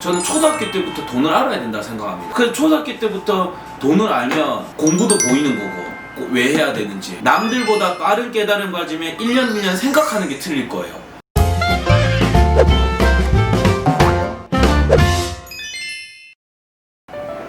저는 초등학교 때부터 돈을 알아야 된다 생각합니다. 그래서 초등학교 때부터 돈을 알면 공부도 보이는 거고 꼭왜 해야 되는지 남들보다 빠른 깨달음 가지면 1년 1년 생각하는 게 틀릴 거예요.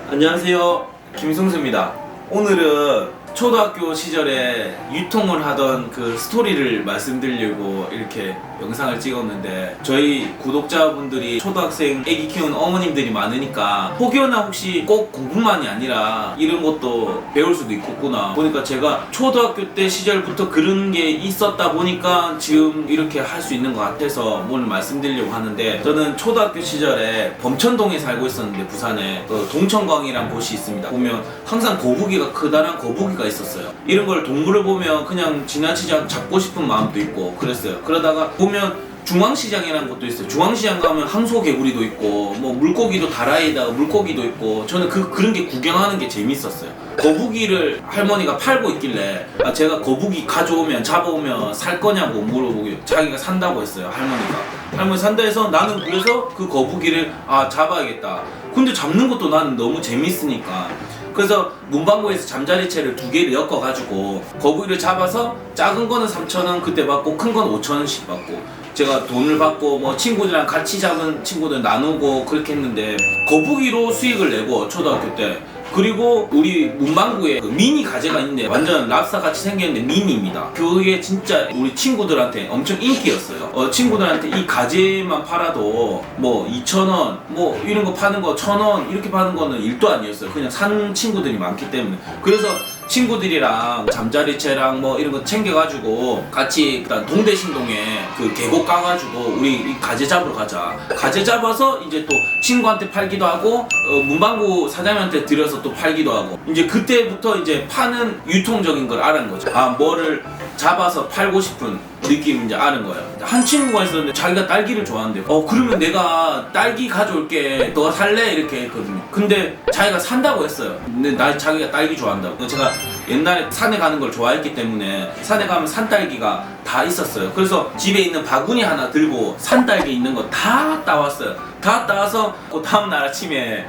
안녕하세요. 김승수입니다. 오늘은 초등학교 시절에 유통을 하던 그 스토리를 말씀드리려고 이렇게 영상을 찍었는데 저희 구독자분들이 초등학생 애기 키우는 어머님들이 많으니까 혹여나 혹시 꼭 공부만이 아니라 이런 것도 배울 수도 있겠구나. 보니까 제가 초등학교 때 시절부터 그런 게 있었다 보니까 지금 이렇게 할 수 있는 것 같아서 오늘 말씀드리려고 하는데 저는 초등학교 시절에 범천동에 살고 있었는데 부산에 그 동천광이라는 곳이 있습니다. 보면 항상 거북이가 크다란 거북이가 있었어요. 이런 걸 동물을 보면 그냥 지나치지 않고 잡고 싶은 마음도 있고 그랬어요. 그러다가 보면 중앙시장이라는 곳도 있어요. 중앙시장 가면 항소개구리도 있고 뭐 물고기도 다라이다 물고기도 있고 저는 그 그런 게 구경하는 게 재밌었어요. 거북이를 할머니가 팔고 있길래 아, 제가 거북이 가져오면 잡아오면 살 거냐고 물어보고 자기가 산다고 했어요 할머니가. 할머니 산다 해서 나는 그래서 그 거북이를 아 잡아야겠다. 근데 잡는 것도 나는 너무 재밌으니까 그래서 문방구에서 잠자리채를 두 개를 엮어가지고 거북이를 잡아서 작은 거는 3,000원 그때 받고 큰 건 5,000원씩 받고 제가 돈을 받고 뭐 친구들이랑 같이 잡은 친구들 나누고 그렇게 했는데 거북이로 수익을 내고 초등학교 때 그리고 우리 문방구에 그 미니 가재가 있는데 완전 랍스타 같이 생겼는데 미니입니다. 그게 진짜 우리 친구들한테 엄청 인기였어요. 어, 친구들한테 이 가재만 팔아도 뭐 2,000원 뭐 이런 거 파는 거 1,000원 이렇게 파는 거는 일도 아니었어요. 그냥 산 친구들이 많기 때문에. 그래서 친구들이랑 잠자리채랑 뭐 이런 거 챙겨가지고 같이 일단 동대신동에 그 계곡 가가지고 우리 이 가재 잡으러 가자. 가재 잡아서 이제 또 친구한테 팔기도 하고 어, 문방구 사장님한테 드려서 또 팔기도 하고 이제 그때부터 이제 파는 유통적인 걸 아는 거죠. 아 뭐를 잡아서 팔고 싶은 느낌 이제 아는 거예요. 한 친구가 있었는데 자기가 딸기를 좋아한대요. 어 그러면 내가 딸기 가져올게. 너가 살래? 이렇게 했거든요. 근데 자기가 산다고 했어요. 근데 나 자기가 딸기 좋아한다고. 제가 옛날에 산에 가는 걸 좋아했기 때문에 산에 가면 산딸기가 다 있었어요. 그래서 집에 있는 바구니 하나 들고 산딸기 있는 거 다 따왔어요. 다 따와서 그 다음 날 아침에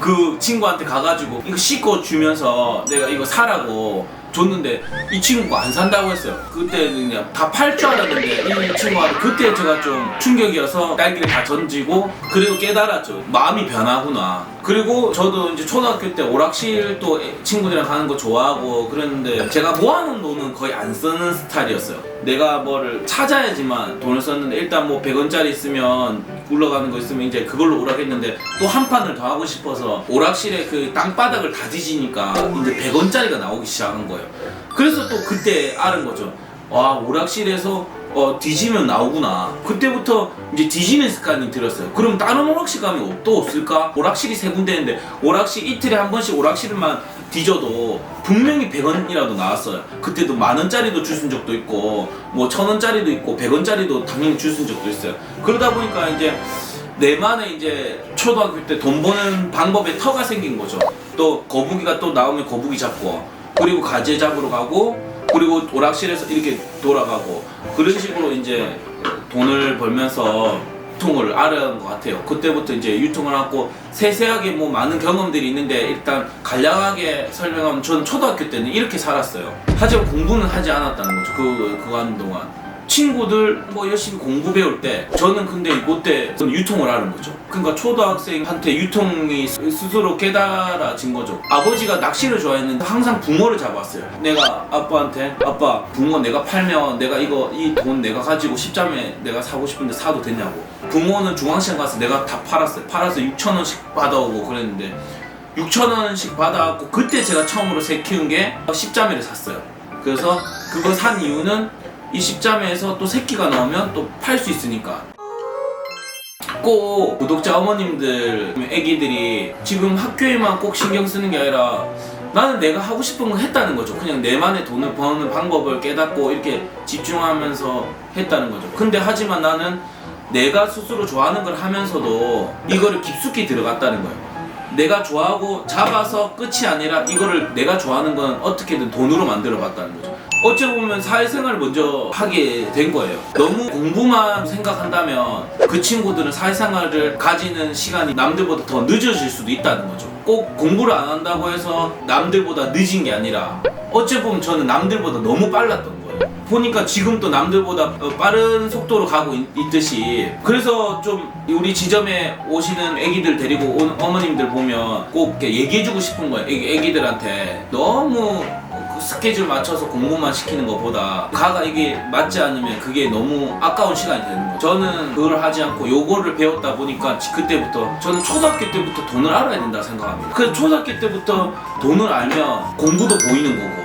그 친구한테 가가지고 이거 씻고 주면서 내가 이거 사라고 줬는데 이 친구가 안 산다고 했어요. 그때는 그냥 다 팔 줄 알았는데 이 친구가 그때 제가 좀 충격이어서 딸기를 다 던지고 그리고 깨달았죠. 마음이 변하구나. 그리고 저도 이제 초등학교 때 오락실 또 애- 친구들이랑 가는 거 좋아하고 그랬는데 제가 모아놓은 돈은 거의 안 쓰는 스타일이었어요. 내가 뭐를 찾아야지만 돈을 썼는데 일단 뭐 100원짜리 있으면 굴러가는 거 있으면 이제 그걸로 오락했는데 또 한 판을 더 하고 싶어서 오락실에 그 땅바닥을 다 뒤지니까 이제 100원짜리가 나오기 시작한 거예요. 그래서 또 그때 알은 거죠. 와 오락실에서 어, 뒤지면 나오구나. 그때부터 이제 뒤지는 습관이 들었어요. 그럼 다른 오락실 가면 또 없을까? 오락실이 세 군데인데 오락실 이틀에 한 번씩 오락실만 뒤져도 분명히 100원이라도 나왔어요. 그때도 만 원짜리도 주순 적도 있고 뭐 천 원짜리도 있고 100원짜리도 당연히 주순 적도 있어요. 그러다 보니까 이제 내만의 이제 초등학교 때 돈 버는 방법에 터가 생긴 거죠. 또 거북이가 또 나오면 거북이 잡고 그리고 가재 잡으러 가고 그리고 오락실에서 이렇게 돌아가고 그런 식으로 이제 돈을 벌면서 유통을 알아간 것 같아요. 그때부터 이제 유통을 하고 세세하게 뭐 많은 경험들이 있는데 일단 간략하게 설명하면 저는 초등학교 때는 이렇게 살았어요. 하지만 공부는 하지 않았다는 거죠. 그 하는 동안. 친구들 뭐 열심히 공부 배울 때 저는 근데 저는 유통을 하는 거죠. 그러니까 초등학생한테 유통이 스- 스스로 깨달아진 거죠. 아버지가 낚시를 좋아했는데 항상 붕어를 잡았어요. 내가 아빠한테 아빠 붕어 내가 팔면 내가 이거 이 돈 내가 가지고 십자매 내가 사고 싶은데 사도 되냐고. 붕어는 중앙시장 가서 내가 다 팔았어요. 팔아서 6천 원씩 받아오고 그랬는데 6천 원씩 받아갖고 그때 제가 처음으로 새 키운 게 십자매를 샀어요. 그래서 그거 산 이유는 이 십자매에서 또 새끼가 나오면 또 팔 수 있으니까. 꼭 구독자 어머님들, 애기들이 지금 학교에만 꼭 신경 쓰는 게 아니라 나는 내가 하고 싶은 거 했다는 거죠. 그냥 내만의 돈을 버는 방법을 깨닫고 이렇게 집중하면서 했다는 거죠. 근데 하지만 나는 내가 스스로 좋아하는 걸 하면서도 이거를 깊숙이 들어갔다는 거예요. 내가 좋아하고 잡아서 끝이 아니라 이거를 내가 좋아하는 건 어떻게든 돈으로 만들어 봤다는 거죠. 어찌 보면 사회생활을 먼저 하게 된 거예요. 너무 공부만 생각한다면 그 친구들은 사회생활을 가지는 시간이 남들보다 더 늦어질 수도 있다는 거죠. 꼭 공부를 안 한다고 해서 남들보다 늦은 게 아니라 어찌 보면 저는 남들보다 너무 빨랐던 거예요. 보니까 지금 또 남들보다 어, 빠른 속도로 가고 있, 있듯이 그래서 좀 우리 지점에 오시는 애기들 데리고 오는 어머님들 보면 꼭 얘기해주고 싶은 거예요. 애기, 애기들한테 너무 그 스케줄 맞춰서 공부만 시키는 것보다 가가 이게 맞지 않으면 그게 너무 아까운 시간이 되는 거예요. 저는 그걸 하지 않고 요거를 배웠다 보니까 지- 그때부터 저는 초등학교 때부터 돈을 알아야 된다 생각합니다. 그래서 초등학교 때부터 돈을 알면 공부도 보이는 거고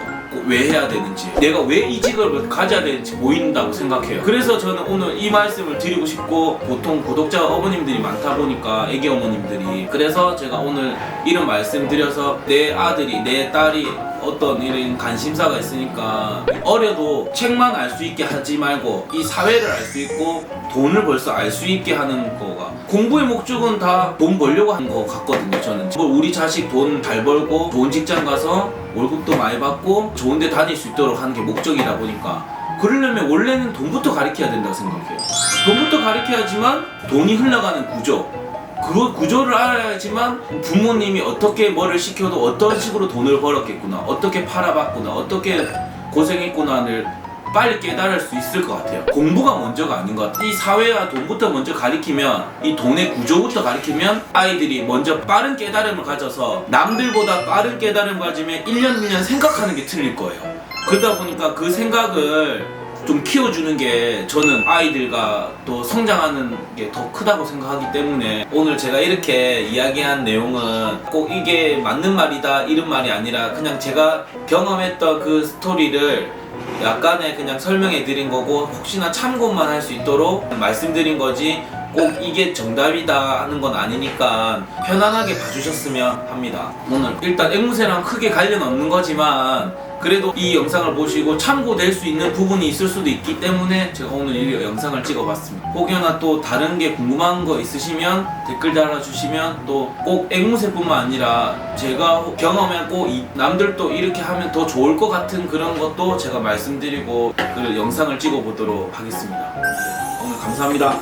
왜 해야 되는지 내가 왜 이 직업을 가져야 되는지 보인다고 생각해요. 그래서 저는 오늘 이 말씀을 드리고 싶고 보통 구독자 어머님들이 많다 보니까 애기 어머님들이. 그래서 제가 오늘 이런 말씀 드려서 내 아들이 내 딸이 어떤 이런 관심사가 있으니까 어려도 책만 알 수 있게 하지 말고 이 사회를 알 수 있고 돈을 벌써 알 수 있게 하는 거가 공부의 목적은 다 돈 벌려고 하는 거 같거든요 저는. 뭐 우리 자식 돈 잘 벌고 좋은 직장 가서 월급도 많이 받고 좋은 데 다닐 수 있도록 하는 게 목적이다 보니까 그러려면 원래는 돈부터 가르쳐야 된다고 생각해요. 돈부터 가르쳐야지만 돈이 흘러가는 구조 그 구조를 알아야지만 부모님이 어떻게 뭐를 시켜도 어떤 식으로 돈을 벌었겠구나 어떻게 팔아봤구나 어떻게 고생했구나를 빨리 깨달을 수 있을 것 같아요. 공부가 먼저가 아닌 것 같아요. 이 사회와 돈부터 먼저 가리키면 이 돈의 구조부터 가리키면 아이들이 먼저 빠른 깨달음을 가져서 남들보다 빠른 깨달음 가지면 1년 1년 생각하는 게 틀릴 거예요. 그러다 보니까 그 생각을 좀 키워주는 게 저는 아이들과 또 성장하는 게 더 크다고 생각하기 때문에 오늘 제가 이렇게 이야기한 내용은 꼭 이게 맞는 말이다 이런 말이 아니라 그냥 제가 경험했던 그 스토리를 약간의 그냥 설명해 드린 거고 혹시나 참고만 할 수 있도록 말씀드린 거지 꼭 이게 정답이다 하는 건 아니니까 편안하게 봐주셨으면 합니다. 오늘 일단 앵무새랑 크게 관련 없는 거지만 그래도 이 영상을 보시고 참고될 수 있는 부분이 있을 수도 있기 때문에 제가 오늘 이 영상을 찍어봤습니다. 혹여나 또 다른 게 궁금한 거 있으시면 댓글 달아주시면 또 꼭 앵무새뿐만 아니라 제가 경험했고 이- 남들도 이렇게 하면 더 좋을 것 같은 그런 것도 제가 말씀드리고 그 영상을 찍어보도록 하겠습니다. 오늘 감사합니다.